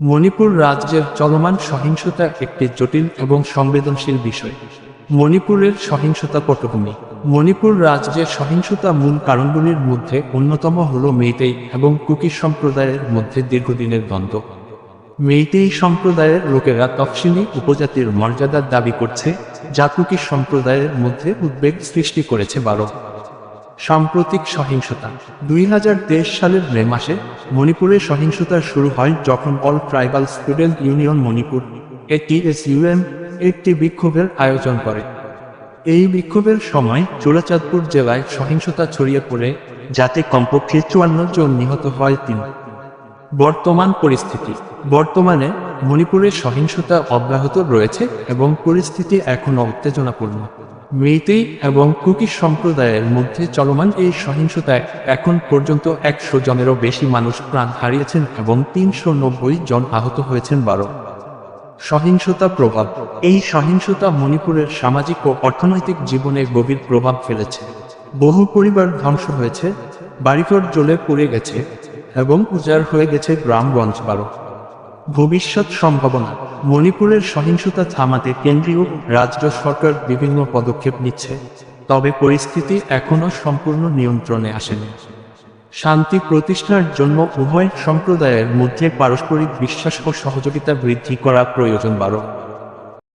মণিপুর রাজ্যের চলমান সহিংসতা একটি জটিল এবং সংবেদনশীল বিষয়। মণিপুরের সহিংসতা পটভূমি। মণিপুর রাজ্যের সহিংসতা মূল কারণগুলির মধ্যে অন্যতম হল মেইতেই এবং কুকি সম্প্রদায়ের মধ্যে দীর্ঘদিনের দ্বন্দ্ব। মেইতেই সম্প্রদায়ের লোকেরা তফসিলি উপজাতির মর্যাদার দাবি করছে, যা কুকি সম্প্রদায়ের মধ্যে উদ্বেগ সৃষ্টি করেছে বারো। সাম্প্রতিক সহিংসতা। দুই হাজার তেইশ সালের মে মাসে মণিপুরে সহিংসতা শুরু হয় যখন All Tribal Student Union Manipur ATSUM একটি বিক্ষোভের আয়োজন করে। এই বিক্ষোভের সময় চোরাচাঁদপুর জেলায় সহিংসতা ছড়িয়ে পড়ে, যাতে কমপক্ষে চুয়ান্ন জন নিহত হয় তিনি। বর্তমান পরিস্থিতি। বর্তমানে মণিপুরের সহিংসতা অব্যাহত রয়েছে এবং পরিস্থিতি এখনও উত্তেজনাপূর্ণ। মেইতেই এবং কুকি সম্প্রদায়ের মধ্যে চলমান এই সহিংসতায় এখন পর্যন্ত একশো জনেরও বেশি মানুষ প্রাণ হারিয়েছেন এবং তিনশো নব্বই জন আহত হয়েছেন বারো। সহিংসতা প্রভাব। এই সহিংসতা মণিপুরের সামাজিক ও অর্থনৈতিক জীবনে গভীর প্রভাব ফেলেছে। বহু পরিবার ধ্বংস হয়েছে, বাড়িঘর জ্বলে পড়ে গেছে এবং উজাড় হয়ে গেছে গ্রামগঞ্জ বারো। ভবিষ্যৎ সম্ভাবনা। মণিপুরের সহিংসতা থামাতে কেন্দ্রীয় রাজ্য সরকার বিভিন্ন পদক্ষেপ নিচ্ছে, তবে পরিস্থিতি এখনও সম্পূর্ণ নিয়ন্ত্রণে আসেনি। শান্তি প্রতিষ্ঠার জন্য উভয় সম্প্রদায়ের মধ্যে পারস্পরিক বিশ্বাস ও সহযোগিতা বৃদ্ধি করা প্রয়োজন বারো।